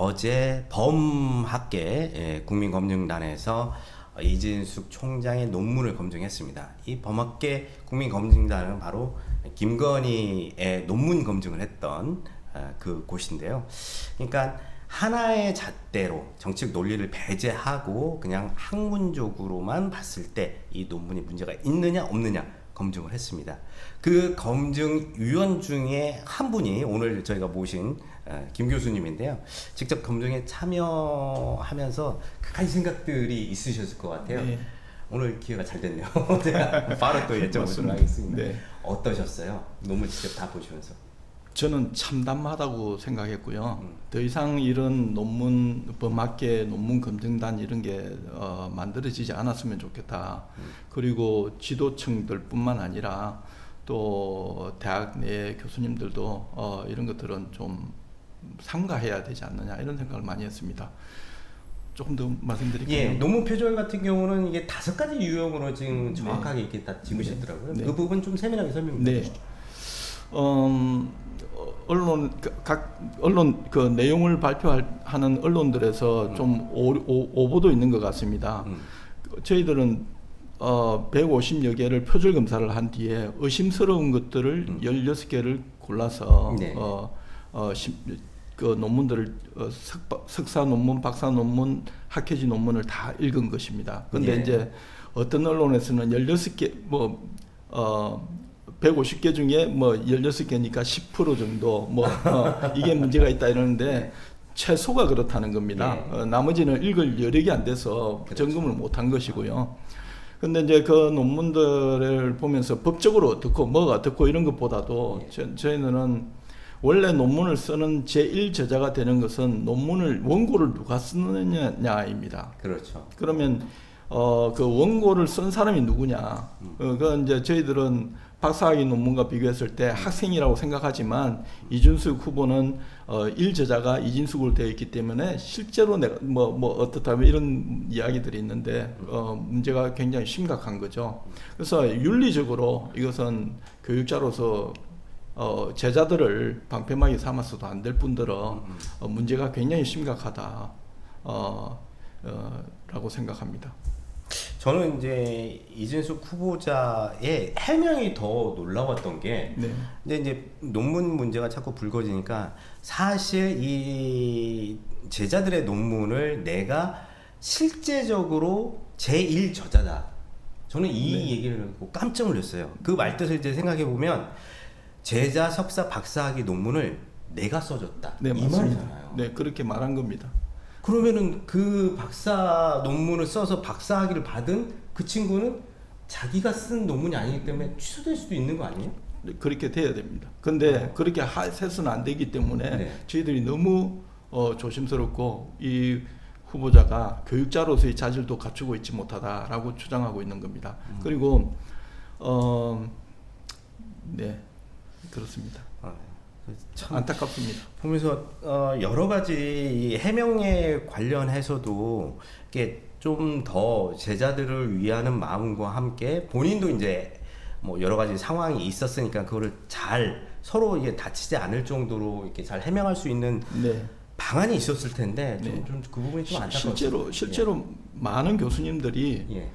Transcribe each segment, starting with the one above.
어제 범학계 예, 국민검증단에서 이진숙 총장의 논문을 검증했습니다. 이 범학계 국민검증단은 바로 김건희의 논문 검증을 했던 아, 그 곳인데요. 그러니까 하나의 잣대로 정책 논리를 배제하고 그냥 학문적으로만 봤을 때 이 논문이 문제가 있느냐 없느냐 검증을 했습니다. 그 검증 위원 중에 한 분이 오늘 저희가 모신 어, 김 교수님인데요. 직접 검증에 참여하면서 가지 생각들이 있으셨을 것 같아요. 네. 오늘 기회가 잘 됐네요. 제가 바로 또 여쭤보도록. 하겠습니다. 네. 어떠셨어요? 논문 직접 다 보시면서. 저는 참담하다고 생각했고요. 음. 더 이상 이런 논문 범학계 논문 검증단 이런 게 어, 만들어지지 않았으면 좋겠다. 음. 그리고 지도층들 뿐만 아니라 또 대학 내 교수님들도 어, 이런 것들은 좀 삼가해야 되지 않느냐 이런 생각을 많이 했습니다. 조금 더 말씀드릴게요. 예, 논문 표절 같은 경우는 이게 다섯 가지 유형으로 지금 네. 정확하게 이렇게 다 집으셨더라고요. 네. 그 부분 좀 세밀하게 설명 네. 주시죠. 음, 어, 언론 그- 각 언론 그 내용을 발표하는 언론들에서 좀 오, 오, 오 보도 있는 것 같습니다. 음. 그 저희들은 어, 150여 개를 표절 검사를 한 뒤에 의심스러운 것들을 음. 16개를 골라서 네. 어, 어, 심, 그 논문들을 어, 석바, 석사 논문, 박사 논문, 학회지 논문을 다 읽은 것입니다. 근데 예. 이제 어떤 언론에서는 16개 뭐 어, 150개 중에 뭐 16개니까 10% 정도 뭐 어, 이게 문제가 있다 이러는데 최소가 그렇다는 겁니다. 네. 어, 나머지는 읽을 여력이 안 돼서 그렇죠. 점검을 못한 것이고요. 근데 이제 그 논문들을 보면서 법적으로 어떻고 뭐가 어떻고 이런 것보다도 예. 저, 저희는 원래 논문을 쓰는 제1 저자가 되는 것은 논문을 원고를 누가 쓰느냐입니다. 그렇죠. 그러면 어 그 원고를 쓴 사람이 누구냐? 음. 어, 그 이제 저희들은 박사학위 논문과 비교했을 때 학생이라고 생각하지만 이준숙 후보는 어 일저자가 이진숙으로 되어 있기 때문에 실제로 내가 뭐 뭐 어떻다면 이런 이야기들이 있는데 어 문제가 굉장히 심각한 거죠. 그래서 윤리적으로 이것은 교육자로서 어 제자들을 방패막이 삼아서도 안 될 뿐더러 음. 어, 문제가 굉장히 심각하다. 어, 어, 라고 생각합니다. 저는 이제 이준숙 후보자의 해명이 더 놀라웠던 게 네. 근데 이제 논문 문제가 자꾸 불거지니까 사실 이 제자들의 논문을 내가 실제적으로 제1 저자다. 저는 이 네. 얘기를 듣고 깜짝 놀랐어요. 그 말뜻을 이제 생각해 보면 제자 석사 박사학위 논문을 내가 써줬다. 네, 이 맞습니다. 말이잖아요. 네, 그렇게 말한 겁니다. 그러면은 그 박사 논문을 써서 박사 학위를 받은 그 친구는 자기가 쓴 논문이 아니기 때문에 취소될 수도 있는 거 아니에요? 네, 그렇게 돼야 됩니다. 근데 그렇게 하- 해서는 안 되기 때문에 네. 저희들이 너무 어, 조심스럽고 이 후보자가 교육자로서의 자질도 갖추고 있지 못하다라고 주장하고 있는 겁니다. 음. 그리고 어, 네 그렇습니다. 아, 참 안타깝습니다. 보면서 어, 여러 가지 이 해명에 관련해서도 이게 좀 더 제자들을 위하는 마음과 함께 본인도 이제 뭐 여러 가지 상황이 있었으니까 그거를 잘 서로 이게 다치지 않을 정도로 이렇게 잘 해명할 수 있는 네. 방안이 있었을 텐데 네. 좀그 부분이 좀 안타까웠어요. 실제로 실제로 많은 교수님들이 예.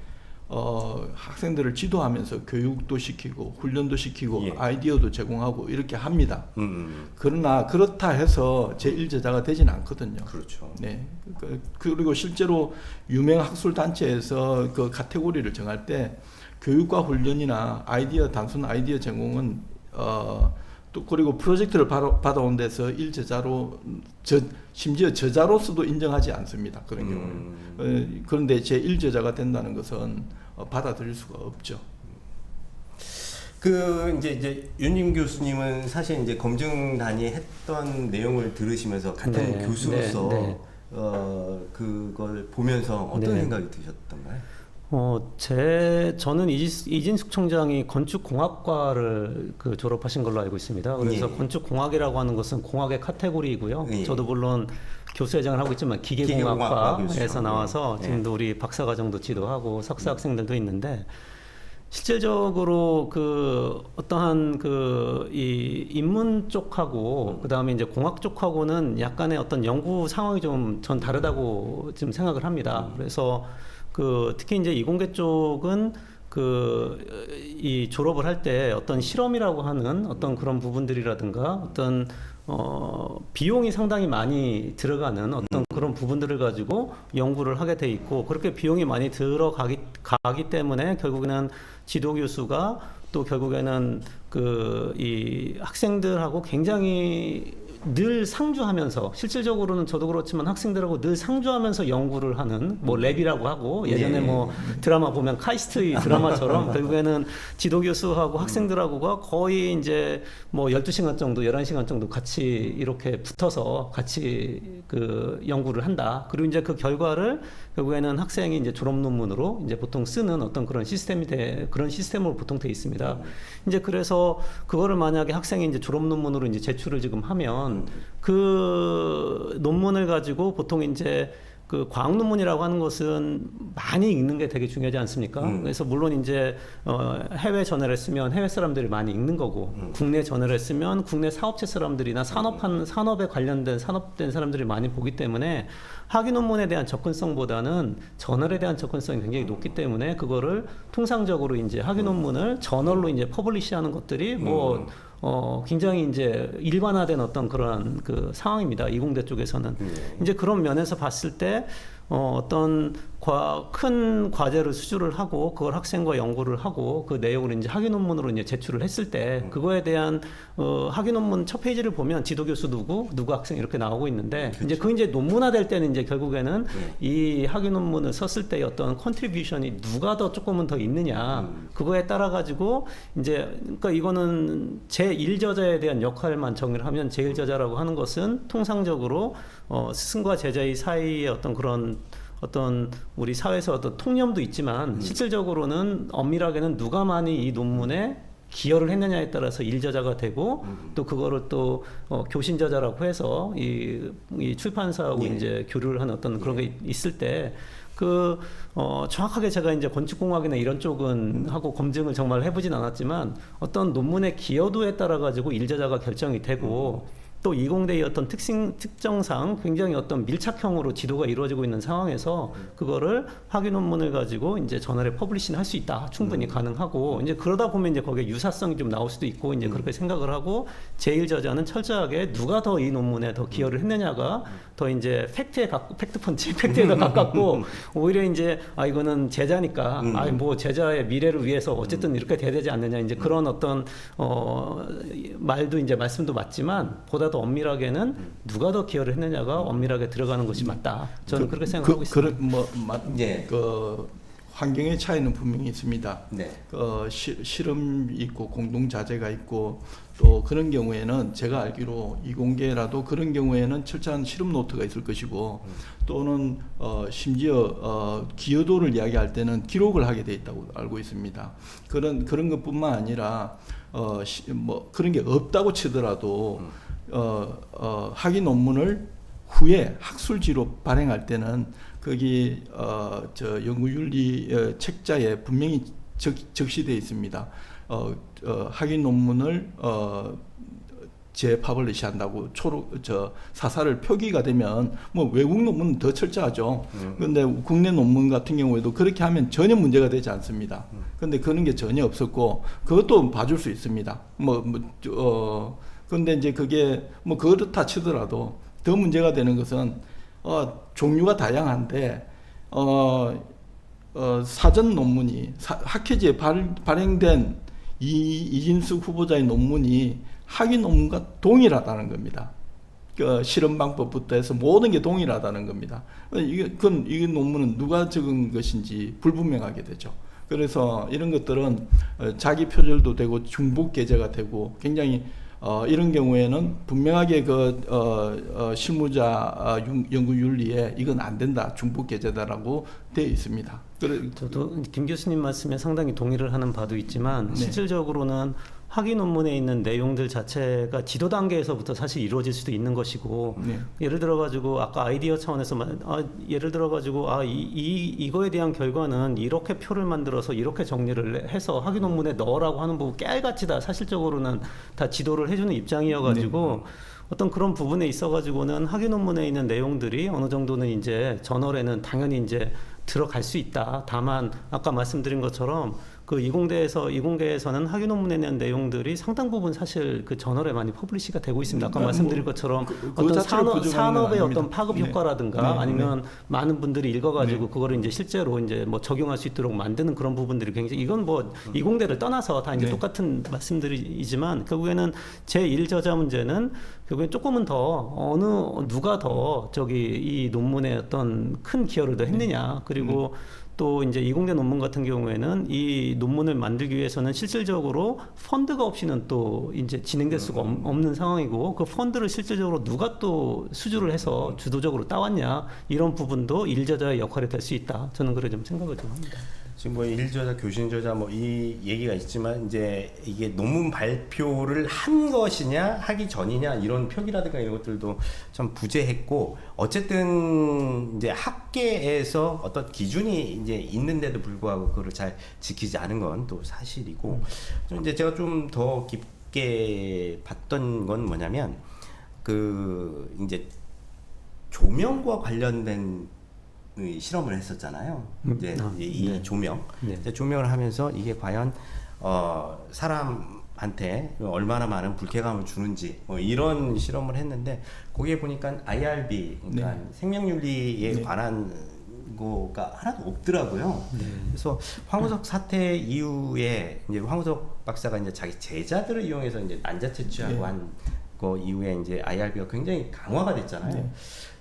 예. 어, 학생들을 지도하면서 교육도 시키고 훈련도 시키고 예. 아이디어도 제공하고 이렇게 합니다. 음, 음, 그러나 그렇다 해서 제1제자가 되지는 않거든요. 그렇죠. 네. 그- 그리고 실제로 유명 학술 단체에서 그 카테고리를 정할 때 교육과 훈련이나 아이디어 단순 아이디어 제공은 어, 또 그리고 프로젝트를 바로 받아온 데서 일제자로 저 심지어 저자로서도 인정하지 않습니다. 그런 경우는. 음, 어, 그런데 제 1저자가 된다는 것은 어, 받아들일 수가 없죠. 그 이제 이제 윤임 교수님은 사실 이제 검증단이 했던 내용을 들으시면서 같은 네, 교수로서 네, 네. 어 그걸 보면서 어떤 네. 생각이 드셨던가요? 어, 제 저는 이진, 이진 숙 총장이 건축공학과를 그 졸업하신 걸로 알고 있습니다. 그래서 예. 건축공학이라고 하는 것은 공학의 카테고리이고요. 예. 저도 물론 교수회장을 하고 있지만 기계공학과 기계공학과에서 교수죠. 나와서 예. 지금도 우리 박사과정도 지도하고 석사 학생들도 있는데 실질적으로 그 어떠한 그 이 인문 쪽하고 그 다음에 이제 공학 쪽하고는 약간의 어떤 연구 상황이 좀 전 다르다고 지금 생각을 합니다. 그래서 그 특히 이제 이공계 쪽은 그 이 졸업을 할 때 어떤 실험이라고 하는 어떤 그런 부분들이라든가 어떤 어 비용이 상당히 많이 들어가는 어떤 그런 부분들을 가지고 연구를 하게 돼 있고 그렇게 비용이 많이 들어가기 가기 때문에 결국에는 지도 교수가 또 결국에는 그 이 학생들하고 굉장히 늘 상주하면서 실질적으로는 저도 그렇지만 학생들하고 늘 상주하면서 연구를 하는 뭐 랩이라고 하고 예전에 예. 뭐 드라마 보면 카이스트 드라마처럼 결국에는 지도 교수하고 학생들하고가 거의 이제 뭐 12시간 정도 11시간 정도 같이 이렇게 붙어서 같이 그 연구를 한다. 그리고 이제 그 결과를 결국에는 학생이 이제 졸업 논문으로 이제 보통 쓰는 어떤 그런 시스템이 돼 그런 시스템으로 보통 돼 있습니다. 이제 그래서 그거를 만약에 학생이 이제 졸업 논문으로 이제 제출을 지금 하면 그 논문을 가지고 보통 이제 그 과학 논문이라고 하는 것은 많이 읽는 게 되게 중요하지 않습니까? 음. 그래서 물론 이제 어 해외 전화를 쓰면 해외 사람들이 많이 읽는 거고 음. 국내 전화를 쓰면 국내 사업체 사람들이나 산업한 산업에 관련된 산업된 사람들이 많이 보기 때문에 학위 논문에 대한 접근성보다는 저널에 대한 접근성이 굉장히 높기 때문에 그거를 통상적으로 이제 학위 논문을 저널로 이제 퍼블리시하는 것들이 뭐 음. 어, 굉장히 이제 일반화된 어떤 그런 그 상황입니다. 이공대 쪽에서는. 네. 이제 그런 면에서 봤을 때 어, 어떤 과, 큰 과제를 수주를 하고 그걸 학생과 연구를 하고 그 내용을 이제 학위 논문으로 이제 제출을 했을 때 그거에 대한 어, 학위 논문 첫 페이지를 보면 지도 교수 누구 누구 학생 이렇게 나오고 있는데 이제 그 이제 논문화될 때는 이제 결국에는 이 학위 논문을 썼을 때의 어떤 컨트리뷰션이 누가 더 조금은 더 있느냐 그거에 따라 가지고 이제 그러니까 이거는 제 1 저자에 대한 역할만 정의를 하면 제 1 저자라고 하는 것은 통상적으로 어, 스승과 제자의 사이의 어떤 그런 어떤 우리 사회에서 어떤 통념도 있지만 실질적으로는 엄밀하게는 누가 많이 이 논문에 기여를 했느냐에 따라서 일저자가 되고 또 그거를 또 어, 교신 저자라고 해서 이, 이 출판사하고 예. 이제 교류를 하는 어떤 그런 게 있을 때 그, 어, 정확하게 제가 이제 건축공학이나 이런 쪽은 하고 검증을 정말 해보진 않았지만 어떤 논문의 기여도에 따라 가지고 일저자가 결정이 되고 또 이공대의 어떤 특性, 특정상 굉장히 어떤 밀착형으로 지도가 이루어지고 있는 상황에서 그거를 학위 논문을 가지고 이제 저널에 퍼블리싱 할 수 있다. 충분히 가능하고 이제 그러다 보면 이제 거기에 유사성이 좀 나올 수도 있고 이제 그렇게 생각을 하고 제일 저자는 철저하게 누가 더 이 논문에 더 기여를 했느냐가 더 이제 팩트에 가 팩트 펀치 팩트에 더 가깝고 오히려 이제 아 이거는 제자니까 음. 아뭐 제자의 미래를 위해서 어쨌든 이렇게 돼야 되지 않느냐 이제 그런 어떤 어 말도 이제 말씀도 맞지만 보다 더 엄밀하게는 누가 더 기여를 했느냐가 엄밀하게 들어가는 것이 맞다. 저는 그 렇게 생각하고 그, 있습니다. 그런 뭐 마, 예. 그 환경의 차이는 분명히 있습니다. 네. 어, 시, 실험 있고 공동 자재가 있고 또 그런 경우에는 제가 알기로 이공계라도 그런 경우에는 철저한 실험 노트가 있을 것이고 또는 어, 심지어 어, 기여도를 이야기할 때는 기록을 하게 돼 있다고 알고 있습니다. 그런 그런 것뿐만 아니라 어, 시, 뭐 그런 게 없다고 치더라도 어, 어, 학위 논문을 후에 학술지로 발행할 때는 거기 어, 저 연구윤리 어, 책자에 분명히 적, 적시되어 있습니다. 어, 어, 학위 논문을 어, 재파블리시 한다고 초록 저 사사를 표기가 되면 뭐 외국 논문은 더 철저하죠. 그런데 국내 논문 같은 경우에도 그렇게 하면 전혀 문제가 되지 않습니다. 그런데 그런 게 전혀 없었고 그것도 봐줄 수 있습니다. 뭐, 뭐 어, 그런데 이제 그게 뭐 그렇다 치더라도 더 문제가 되는 것은 어, 종류가 다양한데 어, 어, 사전 논문이 사, 학회지에 발, 발행된 이, 이진숙 후보자의 논문이 학위 논문과 동일하다는 겁니다. 그 실험 방법부터 해서 모든 게 동일하다는 겁니다. 이게 그건 이 논문은 누가 적은 것인지 불분명하게 되죠. 그래서 이런 것들은 어, 자기 표절도 되고 중복 게재가 되고 굉장히 어, 이런 경우에는 분명하게 그 어, 어, 실무자 어, 융- 연구 윤리에 이건 안 된다 중복 게재다라고 되어 있습니다. 그래, 저도 김 교수님 말씀에 상당히 동의를 하는 바도 있지만 네. 실질적으로는 학위 논문에 있는 내용들 자체가 지도 단계에서부터 사실 이루어질 수도 있는 것이고 네. 예를 들어 가지고 아까 아이디어 차원에서 말- 아, 예를 들어 가지고 아이 이, 이거에 대한 결과는 이렇게 표를 만들어서 이렇게 정리를 해서 학위 논문에 넣으라고 하는 부분 깨알같이 다 사실적으로는 다 지도를 해주는 입장이어 가지고 어떤 그런 부분에 있어 가지고는 학위 논문에 있는 내용들이 어느 정도는 이제 저널에는 당연히 이제 들어갈 수 있다. 다만 아까 말씀드린 것처럼 그 이공대에서 이공계에서는 학위 논문에 있는 내용들이 상당 부분 사실 그 저널에 많이 퍼블리시가 되고 있습니다. 아까 음, 말씀드린 뭐, 것처럼 그- 그 어떤 산업, 산업의. 어떤 파급 네. 효과라든가 네, 아니면 많은 분들이 읽어가지고 그거를 이제 실제로 이제 뭐 적용할 수 있도록 만드는 그런 부분들이 굉장히 이건 뭐 이공대를 떠나서 다 이제 네. 똑같은 말씀들이지만 결국에는 제 1 저자 문제는 결국엔 조금은 더 어느 누가 더 저기 이 논문에 어떤 큰 기여를 더 했느냐 그리고 또 이제 이공대 논문 같은 경우에는 이 논문을 만들기 위해서는 실질적으로 펀드가 없이는 또 이제 진행될 수가 없- 없는 상황이고 그 펀드를 실질적으로 누가 또 수주를 해서 주도적으로 따왔냐 이런 부분도 일저자의 역할이 될 수 있다 저는 그래 좀 생각을 좀 합니다. 지금 뭐 일저자, 교신 저자 뭐 이 얘기가 있지만 이제 이게 논문 발표를 한 것이냐 하기 전이냐 이런 표기라든가 이런 것들도 참 부재했고 어쨌든 이제 학계에서 어떤 기준이 이제 있는데도 불구하고 그거를 잘 지키지 않은 건 또 사실이고 좀 이제 제가 좀 더 깊게 봤던 건 뭐냐면 그 이제 조명과 관련된 이 실험을 했었잖아요. 음, 이제 아, 이 네. 조명, 네. 조명을 하면서 이게 과연 어, 사람한테 얼마나 많은 불쾌감을 주는지 뭐 이런 실험을 했는데 거기에 보니까 IRB, 그러니까 생명윤리에 네. 관한 거가 하나도 없더라고요. 네. 그래서 황우석 사태 이후에 이제 황우석 박사가 이제 자기 제자들을 이용해서 이제 난자 채취하고 네. 한거 이후에 이제 IRB가 굉장히 강화가 됐잖아요.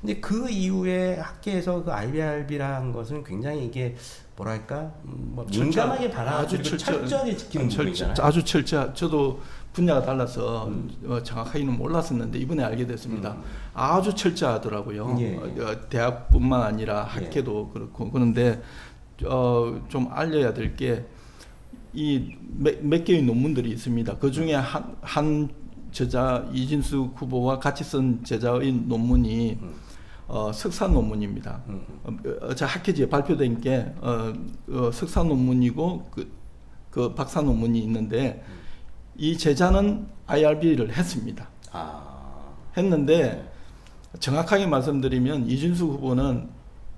네. 근데 그 이후에 학계에서 그 IRB라는 것은 굉장히 이게 뭐랄까 음, 뭐 민감하게 받아들이고 철저- 철저하게 지키는 철- 부분이잖아요. 아주 철저. 저도 분야가 달라서 음. 어, 정확하게는 몰랐었는데 이번에 알게 됐습니다. 아주 철저하더라고요. 예. 어, 어, 대학뿐만 아니라 예. 학계도 그렇고 그런데 어, 좀 알려야 될 게 이 몇 개의 논문들이 있습니다. 그 중에 한, 한 저자 이진수 후보와 같이 쓴 제자의 논문이 음. 어, 석사 논문입니다. 음. 어, 어, 저 학회지에 발표된 게 어, 어, 석사 논문이고 그, 그 박사 논문이 있는데 이 제자는 IRB를 했습니다. 아, 했는데 정확하게 말씀드리면 이준수 후보는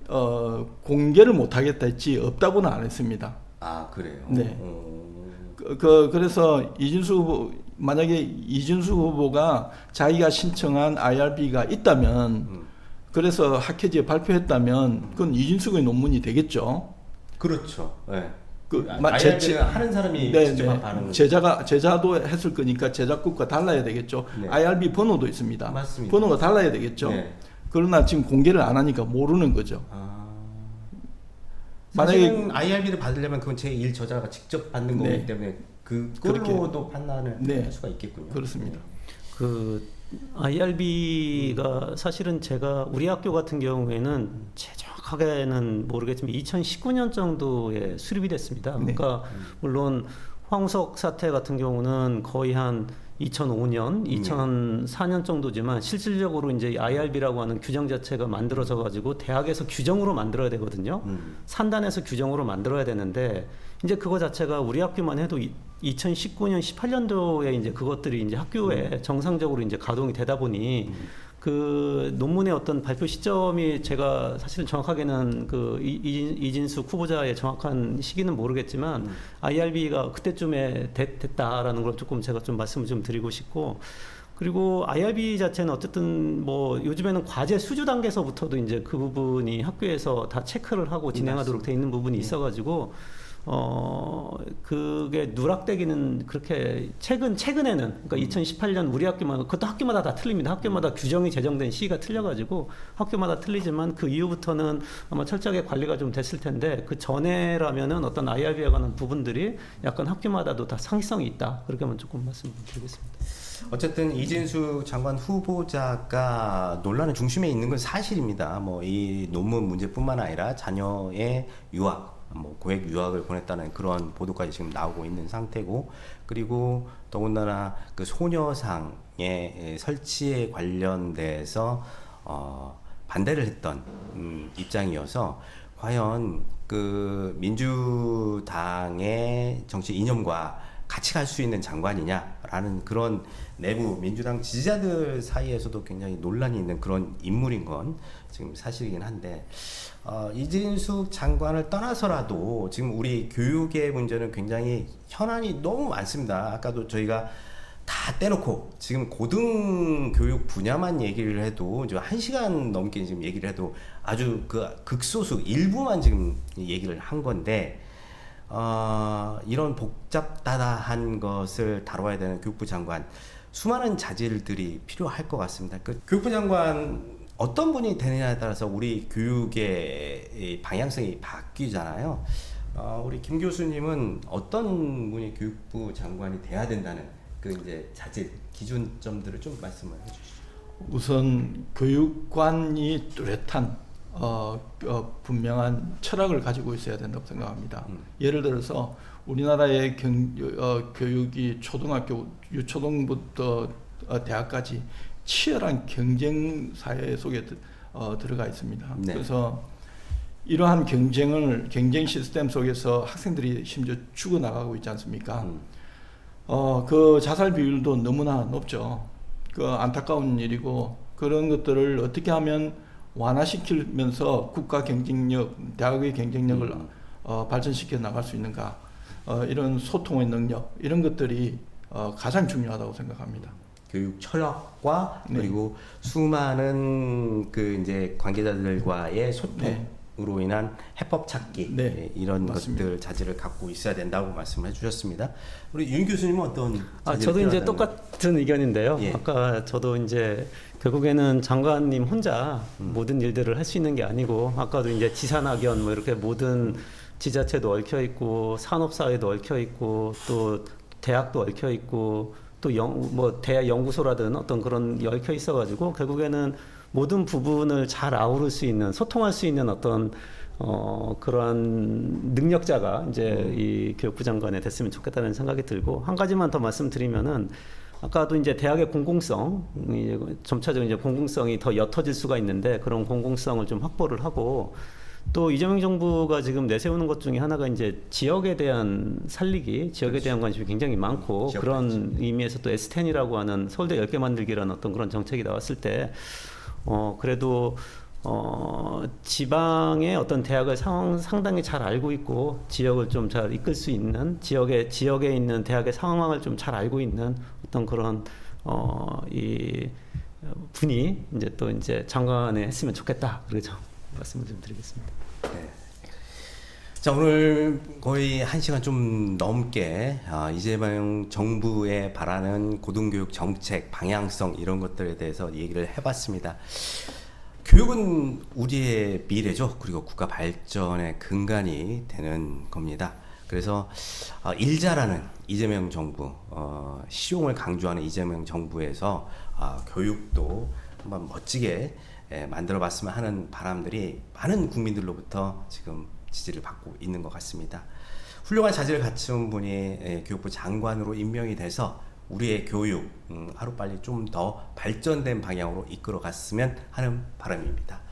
어, 공개를 못하겠다 했지 없다고는 안 했습니다. 아 그래요. 네. 어, 그, 그 그래서 이준수 후보 만약에 이준수 후보가 자기가 신청한 IRB가 있다면 음. 그래서 학회지에 발표했다면 그건 이준수의 논문이 되겠죠. 그렇죠. 네. 그 아, 마- 제- IRB는 하는 사람이 네, 직접 네. 하는 제자가 제자도 했을 거니까 제자급과 달라야 되겠죠. 네. IRB 번호도 있습니다. 맞습니다. 번호가 달라야 되겠죠. 네. 그러나 지금 공개를 안 하니까 모르는 거죠. 아. 만약에- IRB를 받으려면 그건 제일 저자가 직접 받는 거기 네. 때문에 그렇게- 그걸로도 판단을 네. 할 수가 있겠군요. 그렇습니다. 그 IRB가 사실은 제가 우리 학교 같은 경우에는 제 정확하게는 모르겠지만 2019년 정도에 수립이 됐습니다. 네. 그러니까 물론 황우석 사태 같은 경우는 거의 한 2005년, 2004년 정도지만 실질적으로 이제 IRB라고 하는 규정 자체가 만들어져 가지고 대학에서 규정으로 만들어야 되거든요. 음. 산단에서 규정으로 만들어야 되는데 이제 그거 자체가 우리 학교만 해도 이- 2019년 18년도에 이제 그것들이 이제 학교에 정상적으로 이제 가동이 되다 보니 그 논문의 어떤 발표 시점이 제가 사실은 정확하게는 그 이- 이진, 이진숙 후보자의 정확한 시기는 모르겠지만 IRB가 그때쯤에 됐, 됐다라는 걸 조금 제가 좀 말씀을 좀 드리고 싶고 그리고 IRB 자체는 어쨌든 뭐 요즘에는 과제 수주 단계에서부터도 이제 그 부분이 학교에서 다 체크를 하고 진행하도록 돼 있는 부분이 있어가지고 어 그게 누락되기는 그렇게 최근 최근에는 그러니까 2018년 우리 학교만 그것도 학교마다 다 틀립니다. 학교마다 규정이 제정된 시기가 틀려가지고 학교마다 틀리지만 그 이후부터는 아마 철저하게 관리가 좀 됐을 텐데 그 전에라면은 어떤 IRB에 관한 부분들이 약간 학교마다도 다 상이성이 있다 그렇게만 조금 말씀드리겠습니다. 어쨌든 이진수 장관 후보자가 논란의 중심에 있는 건 사실입니다. 뭐 이 논문 문제뿐만 아니라 자녀의 유학 뭐 고액 유학을 보냈다는 그런 보도까지 지금 나오고 있는 상태고 그리고 더군다나 그 소녀상의 예, 설치에 관련돼서 어, 반대를 했던 음, 입장이어서 과연 그 민주당의 정치 이념과 같이 갈 수 있는 장관이냐라는 그런 내부 민주당 지지자들 사이에서도 굉장히 논란이 있는 그런 인물인 건 지금 사실이긴 한데 어, 이진숙 장관을 떠나서라도 지금 우리 교육의 문제는 굉장히 현안이 너무 많습니다. 아까도 저희가 다 떼놓고 지금 고등 교육 분야만 얘기를 해도 이제 한 시간 넘게 지금 얘기를 해도 아주 그 극소수 일부만 지금 얘기를 한 건데 어, 이런 복잡다다한 것을 다뤄야 되는 교육부 장관 수많은 자질들이 필요할 것 같습니다. 그 교육부 장관 어떤 분이 되느냐에 따라서 우리 교육의 이 방향성이 바뀌잖아요. 어, 우리 김 교수님은 어떤 분이 교육부 장관이 돼야 된다는 그 이제 자질 기준점들을 좀 말씀을 해주시죠. 우선 교육관이 뚜렷한 어, 어, 분명한 철학을 가지고 있어야 된다고 생각합니다. 음. 예를 들어서 우리나라의 경, 어, 교육이 초등학교 유초등부터 어, 대학까지 치열한 경쟁 사회 속에 드- 어, 들어가 있습니다. 네. 그래서 이러한 경쟁을 경쟁 시스템 속에서 학생들이 심지어 죽어 나가고 있지 않습니까? 음. 어, 그 자살 비율도 너무나 높죠. 그 안타까운 일이고 그런 것들을 어떻게 하면 완화시키면서 국가 경쟁력, 대학의 경쟁력을 음. 어, 발전시켜 나갈 수 있는가? 어, 이런 소통의 능력 이런 것들이 어, 가장 중요하다고 생각합니다. 교육 철학과 네. 그리고 수많은 그 이제 관계자들과의 소통으로 인한 해법 찾기 네, 예, 이런 맞습니다. 것들 자질을 갖고 있어야 된다고 말씀해 주셨습니다. 우리 윤 교수님은 어떤 아, 저도 이제 똑같은 의견인데요. 예. 아까 저도 이제 결국에는 장관님 혼자 음. 모든 일들을 할 수 있는 게 아니고 아까도 이제 지산학연 뭐 이렇게 모든 지자체도 얽혀 있고 산업사회도 얽혀 있고 또 대학도 얽혀 있고 또영뭐 대학 연구소라든 어떤 그런 게 얽혀 있어가지고 결국에는 모든 부분을 잘 아우를 수 있는 소통할 수 있는 어떤 어 그러한 능력자가 이제 음. 이 교육부 장관에 됐으면 좋겠다는 생각이 들고 한 가지만 더 말씀드리면은 아까도 이제 대학의 공공성 이제 점차적으로 이제 공공성이 더 옅어질 수가 있는데 그런 공공성을 좀 확보를 하고 또 이재명 정부가 지금 내세우는 것 중에 하나가 이제 지역에 대한 살리기, 지역에 대한 관심이 굉장히 많고 그런 의미에서 또 S10이라고 하는 서울대 10개 만들기라는 어떤 그런 정책이 나왔을 때 어, 그래도 어, 지방의 어떤 대학을 상황 상당히 잘 알고 있고 지역을 좀 잘 이끌 수 있는 지역에 지역에 있는 대학의 상황을 좀 잘 알고 있는 어떤 그런 어, 이 분이 이제 또 이제 장관에 했으면 좋겠다. 그러죠. 말씀을 좀 드리겠습니다. 네. 자 오늘 거의 한 시간 좀 넘게 아, 이재명 정부에 바라는 고등교육 정책 방향성 이런 것들에 대해서 얘기를 해봤습니다. 교육은 우리의 미래죠. 그리고 국가 발전의 근간이 되는 겁니다. 그래서 어, 일자라는 이재명 정부, 어, 실용을 강조하는 이재명 정부에서 아, 교육도 한번 멋지게 예, 만들어봤으면 하는 바람들이 많은 국민들로부터 지금 지지를 받고 있는 것 같습니다. 훌륭한 자질을 갖춘 분이 예, 교육부 장관으로 임명이 돼서 우리의 교육 음, 하루빨리 좀 더 발전된 방향으로 이끌어 갔으면 하는 바람입니다.